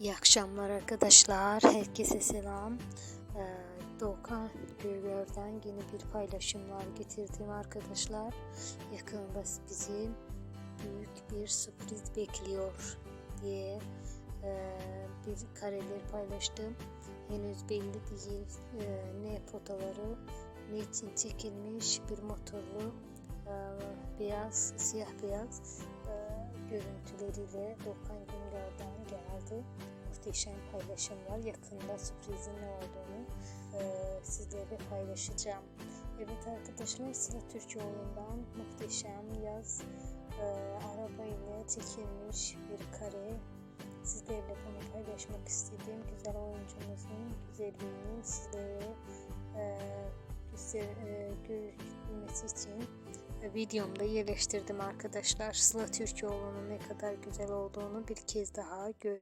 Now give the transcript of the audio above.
İyi akşamlar arkadaşlar. Herkese selam. Ee, Doğukan Gölger'den yeni bir paylaşımlar getirdim arkadaşlar. Yakında bizi büyük bir sürpriz bekliyor diye e, bir kareler paylaştım. Henüz belli değil e, ne fotoları, ne için çekilmiş bir motorlu e, beyaz, siyah beyaz görüntüleriyle Doğukan Güngör'den geldi. Muhteşem paylaşımlar. Yakında sürprizin ne olduğunu e, sizlerle paylaşacağım. Evet arkadaşlar Sıla Türkoğlu'ndan muhteşem yaz e, araba çekilmiş bir kare. Sizlerle bunu paylaşmak istediğim güzel oyuncumuzun güzelliğini sizlere e, göster, e, görülmesi için videomda yerleştirdim arkadaşlar. Sıla Türkoğlu'nun ne kadar güzel olduğunu bir kez daha gör.